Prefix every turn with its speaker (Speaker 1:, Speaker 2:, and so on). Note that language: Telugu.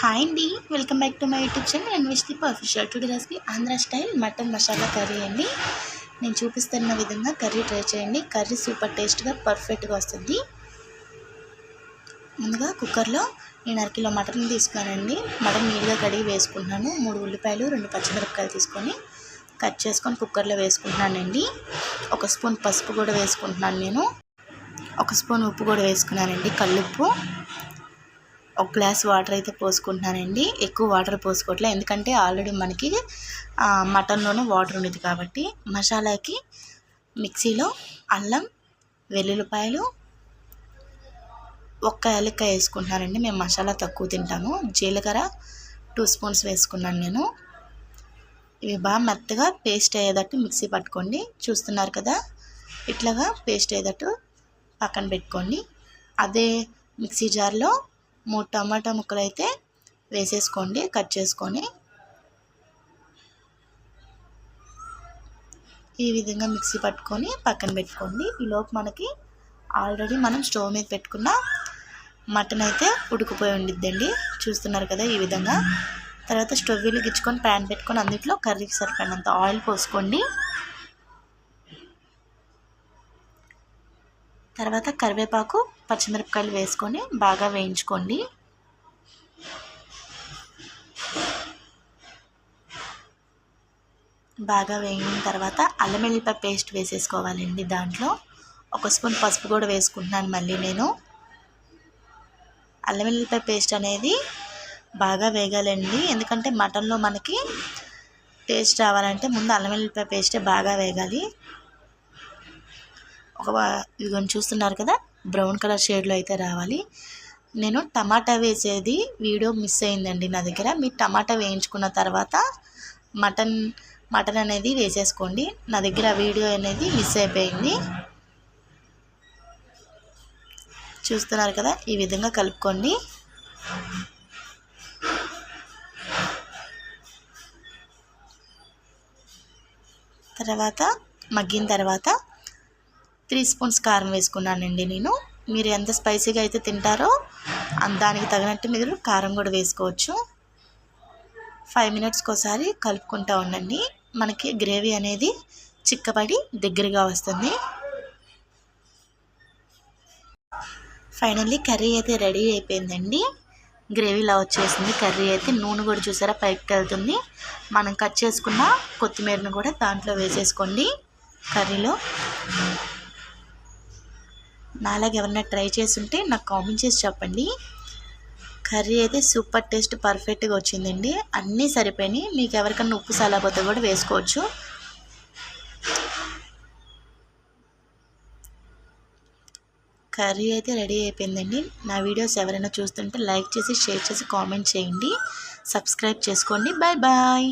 Speaker 1: హాయ్ అండి welcome back to my YouTube channel and Vishdeep official today recipe Andhra style mutton masala curry అండి. నేను చూపిస్తున్న విధంగా కర్రీ ట్రై చేయండి. కర్రీ సూపర్ టేస్ట్గా పర్ఫెక్ట్గా వస్తుంది. ముందుగా కుక్కర్లో నేను అరకిలో మటన్ తీసుకున్నానండి. మటన్ నీట్గా కడిగి వేసుకుంటున్నాను. మూడు ఉల్లిపాయలు రెండు పచ్చిమిరపకాయలు తీసుకొని కట్ చేసుకొని కుక్కర్లో వేసుకుంటున్నానండి. ఒక స్పూన్ పసుపు కూడా వేసుకుంటున్నాను నేను. ఒక స్పూన్ ఉప్పు కూడా వేసుకున్నానండి. కల్లుప్పు ఒక గ్లాస్ వాటర్ అయితే పోసుకుంటున్నానండి. ఎక్కువ వాటర్ పోసుకోవట్లే. ఎందుకంటే ఆల్రెడీ మనకి మటన్లోనే వాటర్ ఉండేది కాబట్టి మసాలాకి మిక్సీలో అల్లం వెల్లుల్లిపాయలు ఒక్క ఎలక్కాయ వేసుకుంటున్నానండి. మేము మసాలా తక్కువ తింటాము. జీలకర్ర టూ స్పూన్స్ వేసుకున్నాను నేను. ఇవి బాగా మెత్తగా పేస్ట్ అయ్యేటట్టు మిక్సీ పట్టుకోండి. చూస్తున్నారు కదా? ఇట్లాగా పేస్ట్ అయ్యేటట్టు పక్కన పెట్టుకోండి. అదే మిక్సీ జార్లో మూడు టమాటా ముక్కలు అయితే వేసేసుకోండి కట్ చేసుకొని. ఈ విధంగా మిక్సీ పట్టుకొని పక్కన పెట్టుకోండి. ఈలోపు మనకి ఆల్రెడీ మనం స్టవ్ మీద పెట్టుకున్న మటన్ అయితే ఉడికిపోయి ఉండిద్దండి. చూస్తున్నారు కదా ఈ విధంగా. తర్వాత స్టవ్ వెలిగించుకొని ప్యాన్ పెట్టుకొని అందులో కర్రీకి సరిపడినంత ఆయిల్ పోసుకోండి. తర్వాత కరివేపాకు పచ్చిమిరపకాయలు వేసుకొని బాగా వేయించుకోండి. బాగా వేయిన తర్వాత అల్లం వెల్లిపాయ పేస్ట్ వేసేసుకోవాలండి దాంట్లో. ఒక స్పూన్ పసుపు కూడా వేసుకుంటున్నాను మళ్ళీ నేను. అల్లం వెల్లిపాయ పేస్ట్ అనేది బాగా వేగాలండి. ఎందుకంటే మటన్లో మనకి టేస్ట్ రావాలంటే ముందు అల్లం వెల్లిపాయ పేస్టే బాగా వేగాలి. ఒక ఇదిగోని చూస్తున్నారు కదా? బ్రౌన్ కలర్ షేడ్లో అయితే రావాలి. నేను టమాటా వేసేది వీడియో మిస్ అయిందండి నా దగ్గర. మీరు టమాటా వేయించుకున్న తర్వాత మటన్ మటన్ అనేది వేసేసుకోండి. నా దగ్గర వీడియో అనేది మిస్ అయిపోయింది. చూస్తున్నారు కదా? ఈ విధంగా కలుపుకోండి. తర్వాత మగ్గిన తర్వాత త్రీ స్పూన్స్ కారం వేసుకున్నానండి నేను. మీరు ఎంత స్పైసీగా అయితే తింటారో దానికి తగినట్టు మీరు కారం కూడా వేసుకోవచ్చు. ఫైవ్ మినిట్స్కి ఒకసారి కలుపుకుంటూ ఉండండి. మనకి గ్రేవీ అనేది చిక్కబడి దగ్గరగా వస్తుంది. ఫైనల్లీ కర్రీ అయితే రెడీ అయిపోయిందండి. గ్రేవీలా వచ్చేసింది. కర్రీ అయితే నూనె కూడా చూసారా పైకి వెళ్తుంది. మనం కట్ చేసుకున్న కొత్తిమీరను కూడా దాంట్లో వేసేసుకోండి కర్రీలో. నాలాగ ఎవరైనా ట్రై చేస్తుంటే నాకు కామెంట్ చేసి చెప్పండి. కర్రీ అయితే సూపర్ టేస్ట్ పర్ఫెక్ట్గా వచ్చిందండి. అన్నీ సరిపోయినాయి. మీకు ఎవరికన్నా ఉప్పు సలాపోతే కూడా వేసుకోవచ్చు. కర్రీ అయితే రెడీ అయిపోయిందండి. నా వీడియోస్ ఎవరైనా చూస్తుంటే లైక్ చేసి షేర్ చేసి కామెంట్ చేయండి. సబ్స్క్రైబ్ చేసుకోండి. Bye bye.